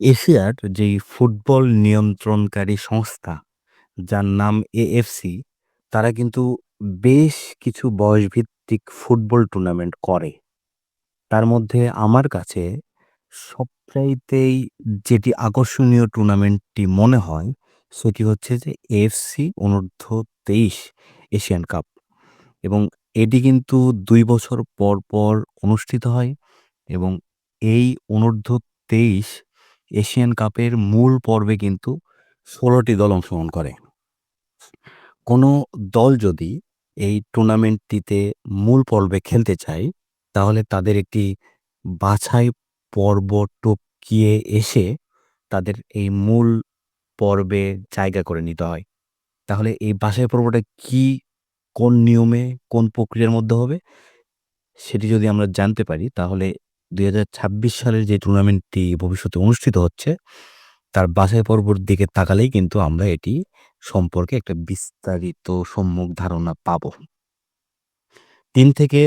এশিয়ার যেই ফুটবল নিয়ন্ত্রণকারী সংস্থা, যার নাম এএফসি, তারা কিন্তু বেশ কিছু বয়সভিত্তিক ফুটবল টুর্নামেন্ট করে। তার মধ্যে আমার কাছে সবচাইতেই যেটি আকর্ষণীয় টুর্নামেন্টটি মনে হয়, সেটি হচ্ছে যে এএফসি অনূর্ধ্ব-23 এশিয়ান কাপ এবং এটি কিন্তু দুই বছর পর, পর অনুষ্ঠিত হয় এবং এই অনূর্ধ্ব-23 এশিয়ান কাপের মূল পর্বে কিন্তু ষোলোটি দল অংশগ্রহণ করে। কোনো দল যদি এই টুর্নামেন্টটিতে মূল পর্বে খেলতে চায়, তাহলে তাদের একটি বাছাই পর্ব টপকিয়ে এসে তাদের এই মূল পর্বে জায়গা করে নিতে হয়। তাহলে এই বাছাই পর্বটা কি, কোন নিয়মে, কোন প্রক্রিয়ার মধ্যে হবে, সেটি যদি আমরা জানতে পারি, তাহলে ২০২৬ সালের যে টুর্নামেন্টটি ভবিষ্যতে অনুষ্ঠিত হচ্ছে, তার বাছাই পর্বর দিকে তাকালেই কিন্তু আমরা এটি সম্পর্কে একটা বিস্তারিত সম্মুখ ধারণা পাবো। তিন থেকে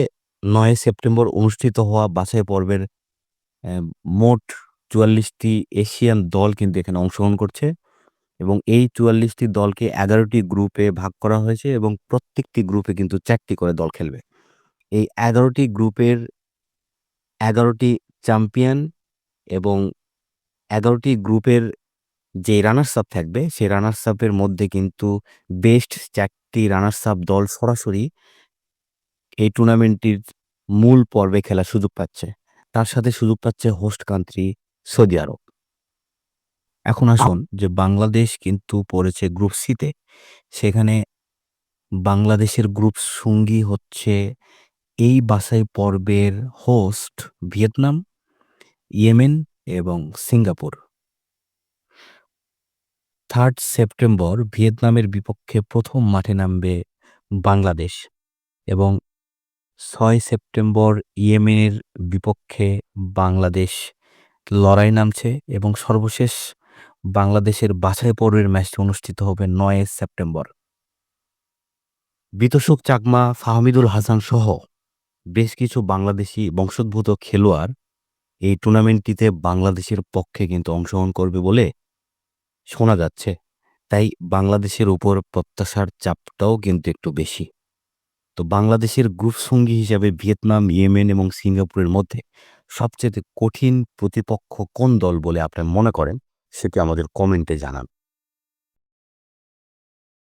নয় সেপ্টেম্বর অনুষ্ঠিত হওয়া বাছাই পর্বের মোট চুয়াল্লিশটি এশিয়ান দল কিন্তু এখানে অংশগ্রহণ করছে এবং এই চুয়াল্লিশটি দলকে এগারোটি গ্রুপে ভাগ করা হয়েছে এবং প্রত্যেকটি গ্রুপে কিন্তু চারটি করে দল খেলবে। এই এগারোটি গ্রুপের ১১ টি চ্যাম্পিয়ন এবং এগারোটি গ্রুপের যে রানার্স আপ থাকবে, সেই রানার্স আপের মধ্যে কিন্তু বেস্ট ৪ টি রানার্স আপ দল সরাসরি এই টুর্নামেন্টটির মূল পর্বে খেলার সুযোগ পাচ্ছে। তার সাথে সুযোগ পাচ্ছে হোস্ট কান্ট্রি সৌদি আরব। এখন আসুন যে বাংলাদেশ কিন্তু পড়েছে গ্রুপ সি-তে। সেখানে বাংলাদেশের গ্রুপ সঙ্গী হচ্ছে এই বাছাই পর্বের হোস্ট ভিয়েতনাম, ইয়েমেন এবং সিঙ্গাপুর। থার্ড সেপ্টেম্বর ভিয়েতনামের বিপক্ষে প্রথম মাঠে নামবে বাংলাদেশ এবং ছয় সেপ্টেম্বর ইয়েমেনের বিপক্ষে বাংলাদেশ লড়াই নামছে এবং সর্বশেষ বাংলাদেশের বাছাই পর্বের ম্যাচটি অনুষ্ঠিত হবে ৯ সেপ্টেম্বর। বিতোষক চাকমা, ফাহমিদুল হাসান সহ বেশ কিছু বাংলাদেশি বংশোদ্ভূত খেলোয়াড় এই টুর্নামেন্টটিতে বাংলাদেশের পক্ষে কিন্তু অংশগ্রহণ করবে বলে শোনা যাচ্ছে। তাই বাংলাদেশের উপর প্রত্যাশার চাপটাও কিন্তু একটু বেশি। তো বাংলাদেশের গ্রুপ সঙ্গী হিসাবে ভিয়েতনাম, ইয়েমেন এবং সিঙ্গাপুরের মধ্যে সবচেয়ে কঠিন প্রতিপক্ষ কোন দল বলে আপনারা মনে করেন, সেটি আমাদের কমেন্টে জানান।